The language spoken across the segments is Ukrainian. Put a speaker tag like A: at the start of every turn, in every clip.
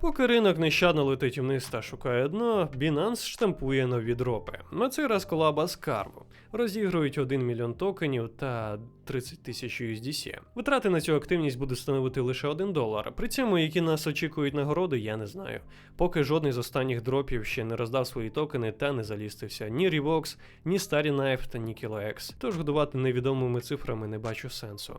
A: Поки ринок нещадно летить вниз та шукає дно, Binance штампує нові дропи. На цей раз колаба з Карво. Розігрують 1 мільйон токенів та 30 тисяч USDC. Витрати на цю активність будуть становити лише 1 долар. При цьому, які нас очікують нагороди, я не знаю. Поки жодний з останніх дропів ще не роздав свої токени та не залістився ні Revox, ні Starry Knife та ні KiloX. Тож годувати невідомими цифрами не бачу сенсу.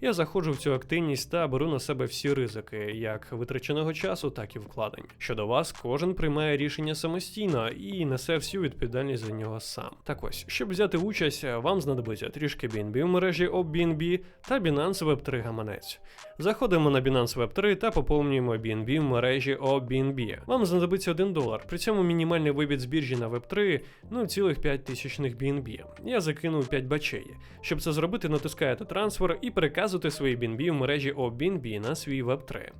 A: Я заходжу в цю активність та беру на себе всі ризики, як витраченого часу, так і вкладень. Щодо вас, кожен приймає рішення самостійно і несе всю відповідальність за нього сам. Так ось, щоб взяти участь, вам знадобиться трішки BNB в мережі OBNB та Binance Web3 гаманець. Заходимо на Binance Web3 та поповнюємо BNB в мережі OBNB. Вам знадобиться 1 долар. При цьому мінімальний вибіт з біржі на Web3 0,5 тисячних BNB. Я закинув 5 бачей. Щоб це зробити, натискаєте трансфер і переказуєте свої BNB в мережі OBNB на свій Web3.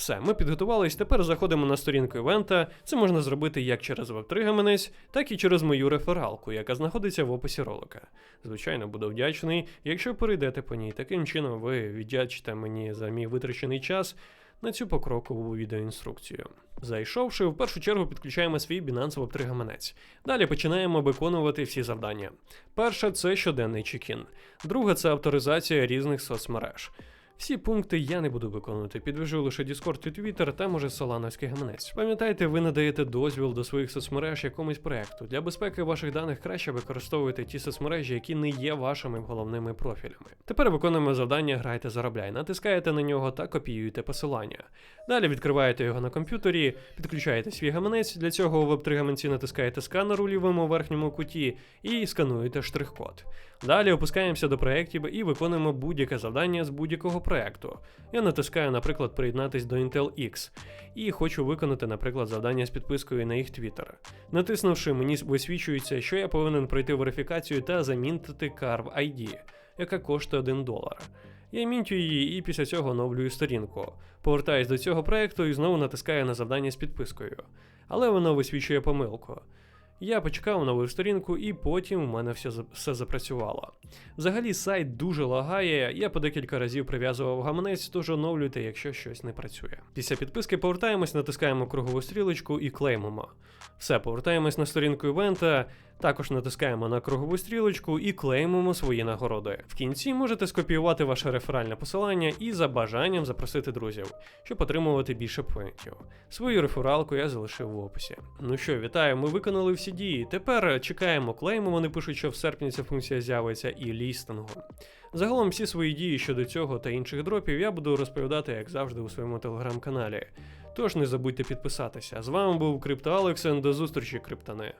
A: Все, ми підготувались. Тепер заходимо на сторінку івента. Це можна зробити як через Web3 гаманець, так і через мою рефералку, яка знаходиться в описі ролика. Звичайно, буду вдячний, якщо перейдете по ній. Таким чином ви віддячите мені за мій витрачений час на цю покрокову відеоінструкцію. Зайшовши, в першу чергу підключаємо свій Binance Web3 гаманець. Далі починаємо виконувати всі завдання. Перше це щоденний чекін. Друге це авторизація різних соцмереж. Всі пункти я не буду виконувати, підвяжу лише Discord і Twitter та може Солановський гаманець. Пам'ятайте, ви надаєте дозвіл до своїх соцмереж якомусь проекту. Для безпеки ваших даних краще використовуйте ті соцмережі, які не є вашими головними профілями. Тепер виконуємо завдання Грайте заробляй. Натискаєте на нього та копіюєте посилання. Далі відкриваєте його на комп'ютері, підключаєте свій гаманець. Для цього у Web3 гаманці натискаєте сканер у лівому верхньому куті і скануєте штрих-код. Далі опускаємося до проєктів і виконуємо будь-яке завдання з будь-якого проєкту. Я натискаю, наприклад, приєднатись до Intel X і хочу виконати, наприклад, завдання з підпискою на їх Twitter. Натиснувши, мені висвічується, що я повинен пройти верифікацію та замінтити Carve ID, яка коштує 1 долар. Я мінтю її і після цього оновлюю сторінку. Повертаюсь до цього проєкту і знову натискаю на завдання з підпискою. Але воно висвічує помилку. Я почекав оновив сторінку, і потім у мене все, все запрацювало. Взагалі сайт дуже лагає, я по декілька разів прив'язував гаманець, тож оновлюйте, якщо щось не працює. Після підписки повертаємось, натискаємо кругову стрілочку і клеймимо. Все, повертаємось на сторінку івента, також натискаємо на кругову стрілочку і клеймимо свої нагороди. В кінці можете скопіювати ваше реферальне посилання і за бажанням запросити друзів, щоб отримувати більше поінтів. Свою рефералку я залишив в описі. Ну що, вітаю, ми виконали всі дії. Тепер чекаємо клейму. Вони пишуть, що в серпні ця функція з'явиться і лістингу. Загалом всі свої дії щодо цього та інших дропів я буду розповідати, як завжди, у своєму телеграм-каналі. Тож не забудьте підписатися. З вами був Крипто Алексен, до зустрічі, криптани.